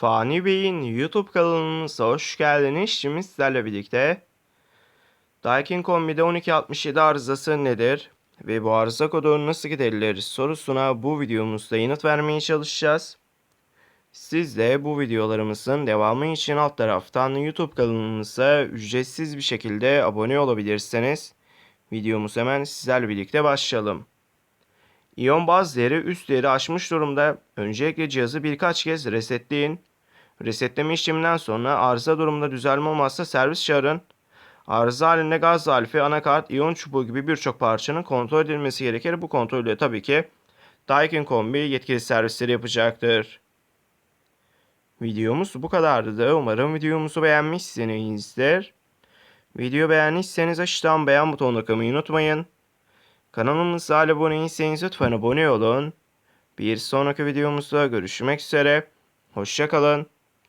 Fani Bey'in YouTube kanalımıza hoş geldiniz. Şimdi sizlerle birlikte Daikin Kombi'de 1267 arızası nedir ve bu arıza kodu nasıl giderilir sorusuna bu videomuzda yanıt vermeye çalışacağız. Siz de bu videolarımızın devamı için alt taraftan YouTube kanalımıza ücretsiz bir şekilde abone olabilirsiniz. Videomuz hemen sizlerle birlikte başlayalım. İyon baz değeri üst değeri aşmış durumda. Öncelikle cihazı birkaç kez resetleyin. Resetleme işleminden sonra arıza durumunda düzelme olmazsa servis çağırın. Arıza halinde gaz zalifi, anakart, iyon çubuğu gibi birçok parçanın kontrol edilmesi gerekir. Bu kontrolü tabii ki Daikin Kombi yetkili servisleri yapacaktır. Videomuz bu kadardı. Umarım videomuzu beğenmişsinizdir. Video beğendiyseniz aşağıdan beğen butonuna tıklamayı unutmayın. Kanalımıza abone değilseniz lütfen abone olun. Bir sonraki videomuzda görüşmek üzere. Hoşçakalın.